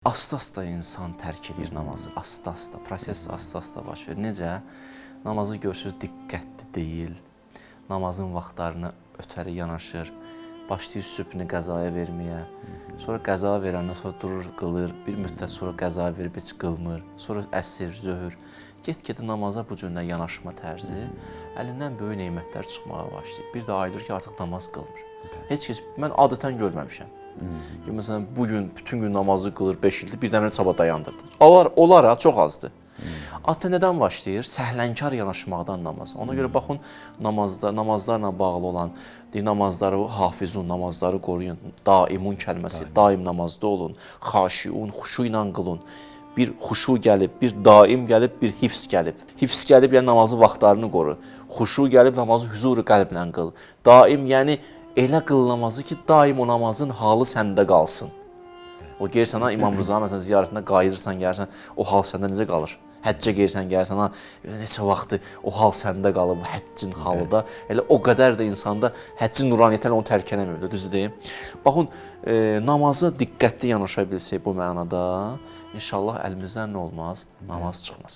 Asta-asta insan tərk edir namazı. Asta-asta, proses asta-asta baş verir. Necə? Namazı görürsüz diqqətli deyil. Namazın vaxtlarını ötəri yanaşır. Başlayır sübhünü qəzaya verməyə. Sonra qəza verəndən sonra durur, qılır. Bir müddət sonra qəza verib heç qılmır. Sonra əsr, zöhr. Get-gedə namaza bu cürlə yanaşma tərzi əlindən böyük nemətlər çıxmağa başlayır. Bir də ayılır ki, artıq namaz qılmır. Heç kəs mən adətən görməmişəm. Ki məsələn bu gün bütün gün namazı qılır 5 ildir, birdən-birə çaba dayandırdı. Onlar onlara çox azdır. Ata nədən başlayır? Səhlənkar yanaşmaqdan namaz. Ona görə baxın namazda namazlarla bağlı olan deyir, namazları hafizun, namazları qoruyun. Daimun kəlməsi, daim namazda olun. Xaşiun, xuşu ilə qılın. Bir xuşu gəlib, bir daim gəlib, bir hifz gəlib. Hifz gəlib yəni namazın vaxtlarını qoru. Xuşu gəlib namazı huzuru qəlblə qıl. Daim yəni elə qıl namazı ki, daim o namazın halı səndə qalsın. O gəlirsən ha İmam Rızanın məsələn ziyarətinə qayıdırsan, gəlirsən, o hal səndə necə qalır? Həccə gəlirsən, gəlirsən ha neçə vaxtı o hal səndə qalıb, həccin halı da. Elə o qədər də insanda həccin nuraniyyəti onu tərk eləmir, düzdür deyim. Baxın, e, namaza diqqətli yanaşa bilsək bu mənada, inşallah əlimizdən nə olmaz? Namaz çıxmaz.